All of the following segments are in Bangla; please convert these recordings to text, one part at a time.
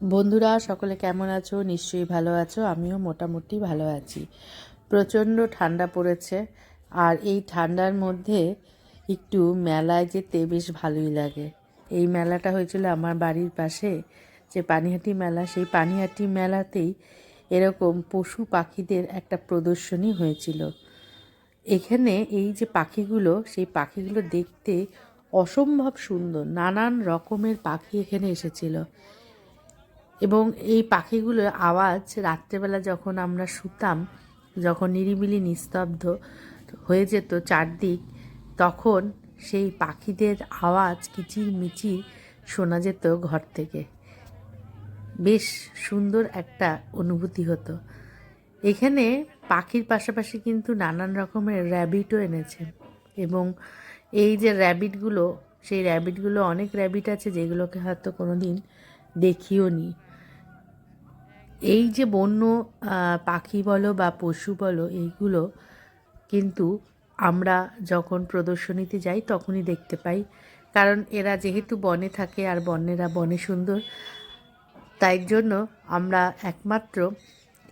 বন্ধুরা, সকলে কেমন আছো? নিশ্চয়ই ভালো আছো। আমিও মোটামুটি ভালো আছি। প্রচণ্ড ঠান্ডা পড়েছে। আর এই ঠান্ডার মধ্যে একটু মেলায় যেতে বেশ ভালোই লাগে। এই মেলাটা হয়েছিল আমার বাড়ির পাশে, যে পানিহাটি মেলা। সেই পানিহাটি মেলাতেই এরকম পশু পাখিদের একটা প্রদর্শনী হয়েছিল। এখানে এই যে পাখিগুলো, সেই পাখিগুলো দেখতে অসম্ভব সুন্দর। নানান রকমের পাখি এখানে এসেছিল। এবং এই পাখিগুলোর আওয়াজ রাত্রেবেলা যখন আমরা শুতাম, যখন নিরিবিলি নিস্তব্ধ হয়ে যেত চারদিক, তখন সেই পাখিদের আওয়াজ কিচির মিচির শোনা যেত ঘর থেকে। বেশ সুন্দর একটা অনুভূতি হতো। এখানে পাখির পাশাপাশি কিন্তু নানান রকমের র্যাবিটও এনেছে এবং এই যে র্যাবিটগুলো সেই র্যাবিটগুলো অনেক র্যাবিট আছে যেগুলোকে হয়তো কোনো দিন দেখিও নি এই যে বন্য পাখি বলো বা পশু বলো, এইগুলো কিন্তু আমরা যখন প্রদর্শনীতে যাই তখনই দেখতে পাই। কারণ এরা যেহেতু বনে থাকে আর বনেরা বনে সুন্দর, তাই জন্য আমরা একমাত্র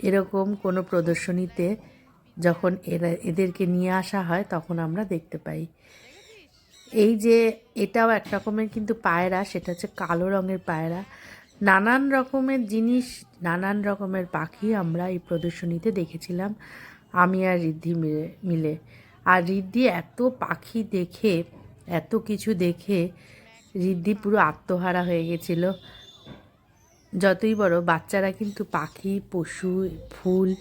এরকম কোনো প্রদর্শনীতে যখন এরা, এদেরকে নিয়ে আসা হয় তখন আমরা দেখতে পাই। এই যে এটাও এক রকমের কিন্তু পায়রা, সেটা হচ্ছে কালো রঙের পায়রা। নানান রকমের জিনিস, নানান রকমের পাখি আমরা এই প্রদর্শনীতে দেখেছিলাম। আমি আর রিদ্ধি মিলে মিলে। আর রিদ্ধি এত পাখি দেখে, এত কিছু দেখে রিদ্ধি পুরো আত্মহারা হয়ে গেছিল। যতই বড়, বাচ্চারা কিন্তু পাখি, পশু, ফুল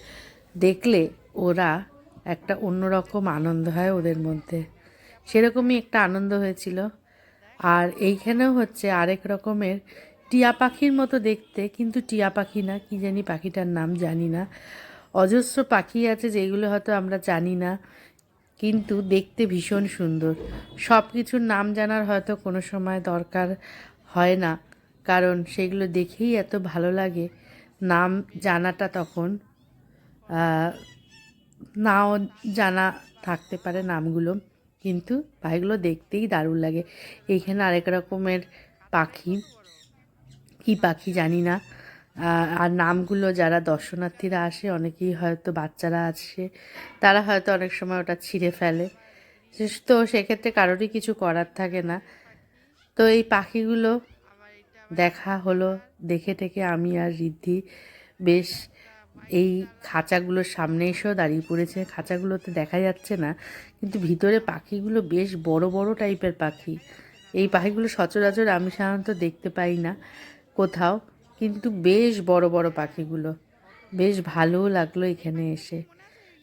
দেখলে ওরা একটা অন্যরকম আনন্দ হয় ওদের মধ্যে। সেরকমই একটা আনন্দ হয়েছিল। আর এইখানেও হচ্ছে আরেক রকমের টিয়া পাখির মতো দেখতে, কিন্তু টিয়া পাখি না, কি জানি পাখিটার নাম জানি না। অজস্র পাখি আছে যেগুলো হয়তো আমরা জানি না, কিন্তু দেখতে ভীষণ সুন্দর। সব কিছুর নাম জানার হয়তো কোনো সময় দরকার হয় না, কারণ সেগুলো দেখেই এত ভালো লাগে। নাম জানাটা তখন নাও জানা থাকতে পারে নামগুলো, কিন্তু পাখিগুলো দেখতেই দারুণ লাগে। এইখানে আরেক রকমের পাখি। কি পাখি জানি না। আর নামগুলো যারা দর্শনার্থীরা আসে, অনেকেই হয়তো বাচ্চারা আসে, তারা হয়তো অনেক সময় ওটা ছিঁড়ে ফেলে। তো সেক্ষেত্রে কারোরই কিছু করার থাকে না। তো এই পাখিগুলো দেখা হলো, দেখে টেকে আমি আর রিদ্ধি বেশ এই খাঁচাগুলোর সামনে এসেও দাঁড়িয়ে পড়েছে। খাঁচাগুলোতে দেখা যাচ্ছে না, কিন্তু ভিতরে পাখিগুলো বেশ বড় বড় টাইপের পাখি। এই পাখিগুলো সচরাচর আমি সাধারণত দেখতে পাই না। কোথাও, কিন্তু বেশ বড় বড় পাখিগুলো। বেশ ভালোও লাগল এখানে এসে।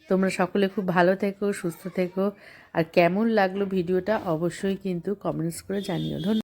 তোমরা সকলে খুব ভালো থেকো, সুস্থ থেকো। আর কেমন লাগল ভিডিওটা অবশ্যই কিন্তু কমেন্টস করে জানিও। ধন্যবাদ